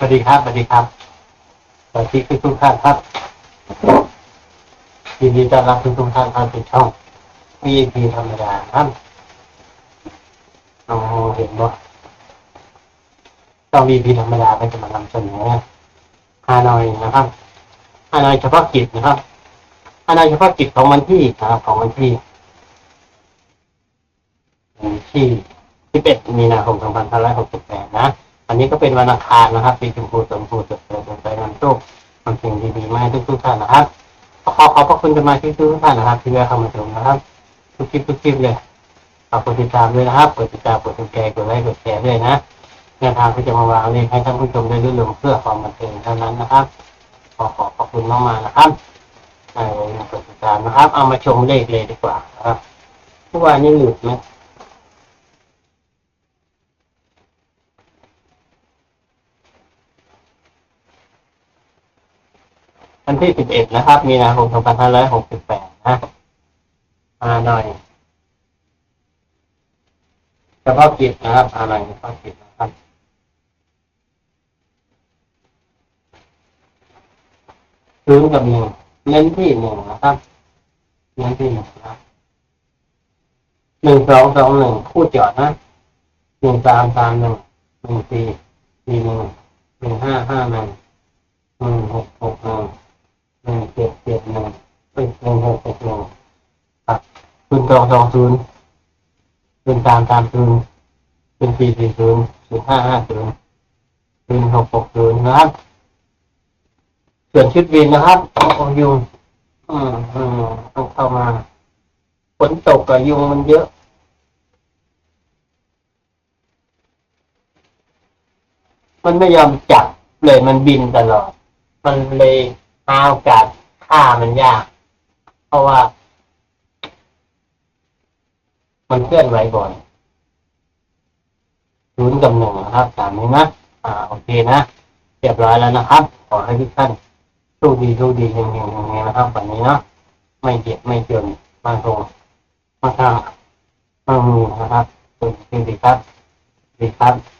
สวัสดีครับ สวัสดีครับ สวัสดีทุกท่านครับยินดีต้อนรับทุกทุกท่านเข้าสู่ช่อง VIP ธรรมดาครับโอ้เห็นบ่ช่อง VIP ธรรมดาก็จะมานำเสนอฮานอยนะครับฮานอยเฉพาะกิจนะครับฮานอยเฉพาะกิจของวันที่นะครับของวันที่วันที่11มีนาคม2568นะอัน นี้ก็เป็นวันอังคารนะครับ ปีชมพูสมพูสดเปิดไปนำโชคทำสิ่งดีๆมาให้ทุกๆท่านนะครับ ขอขอบพระคุณกันมาที่ทุกท่านนะครับ ที่ได้เข้ามาชมนะครับ ทุกคลิปทุกคลิปเลยฝากกดติดตามด้วยนะครับกดติดตามกดติดแชร์กดไลค์กดแชร์ด้วยนะแนวทางที่จะมาวางเลขให้ท่านผู้ชมได้รู้เรื่องเพื่อความบันเทิงเท่านั้นนะครับ ขอขอบพระคุณมากๆนะครับเออกดติดตามนะครับ เอามาชมเลขเลยดีกว่านะครับเมื่อวานนี้หลุดไหม วันที่ 11 นะครับ มีนาคม 2568 นะมาหน่อยเฉพาะกิจนะครับ อะไรเฉพาะกิจนะครับศูนย์กับหนึ่งเน้นที่หนึ่งนะครับ เน้นที่หนึ่งนะครับหนึ่งสองสองหนึ่งคู่จอดนะหนึ่งสามสามหนึ่งหนึ่งสี่สี่หนึ่งหนึ่งห้าห้าหนึ่งหนึ่งหกหกห ศูนย์สองสองศูนย์เป็นสามสามศูนย์เป็นสี่สี่ศูนย์ศูนย์ห้าห้าศูนย์เป็นหกหกศูนย์นะครับ ส่วนชุดวินนะครับโอ้ยุงอืมอืมต้องเข้ามาฝนตกกับยุงมันเยอะมันไม่ยอมจับเลยมันบินตลอด มันเลยหาโอกาสฆ่ามันยาก เพราะว่า มันเคลื่อนไหวบ่อยศูนย์กับหนึ่งนะครับตามนี้นะ อ่า โอเคนะ เรียบร้อยแล้วนะครับ ขอให้ทุกท่านโชคดีโชคดีเฮงๆเฮงนะครับวันนี้เนาะ ไม่เจ็บไม่จนมากตรงมาทางมากมีนะครับสวัสดีครับสวัสดีครับ